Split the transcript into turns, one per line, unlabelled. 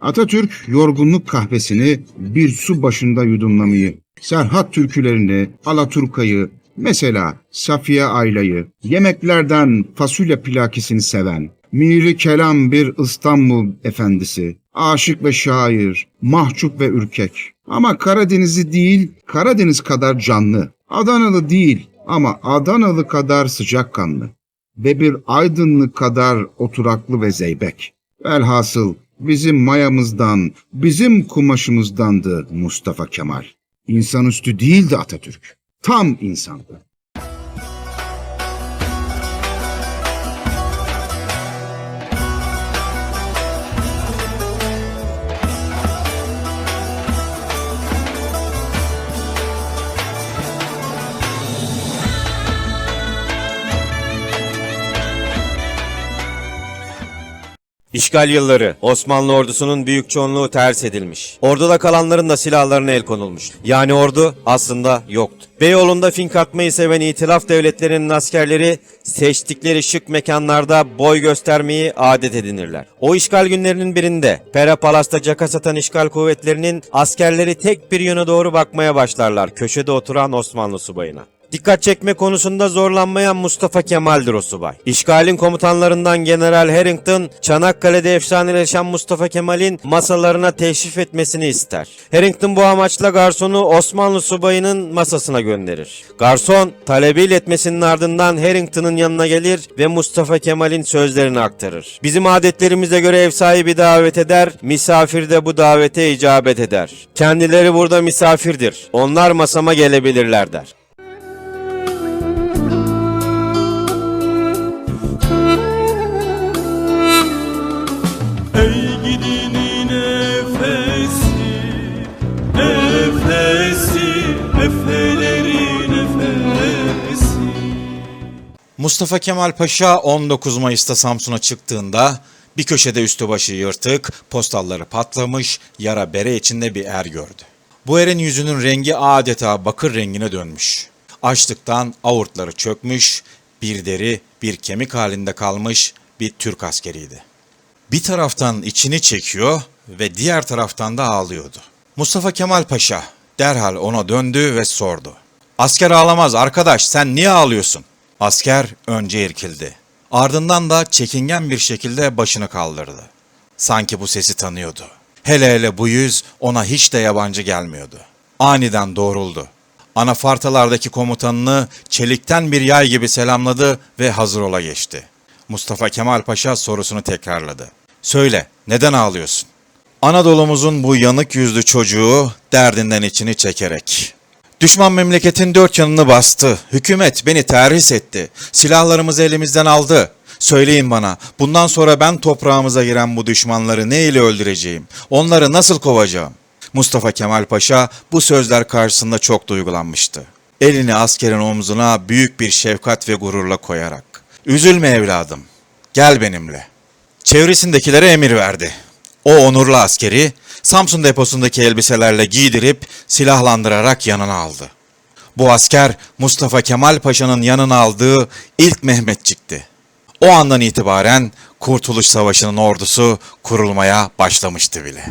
Atatürk yorgunluk kahvesini bir su başında yudumlamayı, Serhat türkülerini, Alaturka'yı, mesela Safiye Ayla'yı, yemeklerden fasulye plakisini seven, miri kelam bir İstanbul efendisi, aşık ve şair, mahcup ve ürkek. Ama Karadeniz'i değil, Karadeniz kadar canlı. Adanalı değil ama Adanalı kadar sıcakkanlı. Ve bir aydınlık kadar oturaklı ve zeybek. Velhasıl bizim mayamızdan, bizim kumaşımızdandı Mustafa Kemal. İnsanüstü değildi Atatürk. Tam insandı.
İşgal yılları Osmanlı ordusunun büyük çoğunluğu ters edilmiş. Orduda kalanların da silahlarına el konulmuş. Yani ordu aslında yoktu. Beyoğlu'nda fink atmayı seven itilaf devletlerinin askerleri seçtikleri şık mekanlarda boy göstermeyi adet edinirler. O işgal günlerinin birinde Pera Palas'ta caka satan işgal kuvvetlerinin askerleri tek bir yöne doğru bakmaya başlarlar köşede oturan Osmanlı subayına. Dikkat çekme konusunda zorlanmayan Mustafa Kemal'dir o subay. İşgalin komutanlarından General Harrington, Çanakkale'de efsaneleşen Mustafa Kemal'in masalarına teşrif etmesini ister. Harrington bu amaçla garsonu Osmanlı subayının masasına gönderir. Garson, talebi iletmesinin ardından Harrington'ın yanına gelir ve Mustafa Kemal'in sözlerini aktarır. Bizim adetlerimize göre ev sahibi davet eder, misafir de bu davete icabet eder. Kendileri burada misafirdir. Onlar masama gelebilirler der.
Mustafa Kemal Paşa 19 Mayıs'ta Samsun'a çıktığında bir köşede üstü başı yırtık, postalları patlamış, yara bere içinde bir er gördü. Bu erin yüzünün rengi adeta bakır rengine dönmüş. Açlıktan avurtları çökmüş, bir deri bir kemik halinde kalmış bir Türk askeriydi. Bir taraftan içini çekiyor ve diğer taraftan da ağlıyordu. Mustafa Kemal Paşa derhal ona döndü ve sordu. Asker ağlamaz arkadaş sen niye ağlıyorsun? Asker önce irkildi. Ardından da çekingen bir şekilde başını kaldırdı. Sanki bu sesi tanıyordu. Hele hele bu yüz ona hiç de yabancı gelmiyordu. Aniden doğruldu. Anafartalardaki komutanını çelikten bir yay gibi selamladı ve hazır ola geçti. Mustafa Kemal Paşa sorusunu tekrarladı. Söyle, neden ağlıyorsun? Anadolu'muzun bu yanık yüzlü çocuğu derdinden içini çekerek. Düşman memleketin dört yanını bastı. Hükümet beni terhis etti. Silahlarımızı elimizden aldı. Söyleyin bana, bundan sonra ben toprağımıza giren bu düşmanları ne ile öldüreceğim? Onları nasıl kovacağım? Mustafa Kemal Paşa bu sözler karşısında çok duygulanmıştı. Elini askerin omzuna büyük bir şefkat ve gururla koyarak. Üzülme evladım, gel benimle. Çevresindekilere emir verdi. O onurlu askeri Samsun deposundaki elbiselerle giydirip silahlandırarak yanına aldı. Bu asker Mustafa Kemal Paşa'nın yanına aldığı ilk Mehmetçikti. O andan itibaren Kurtuluş Savaşı'nın ordusu kurulmaya başlamıştı bile.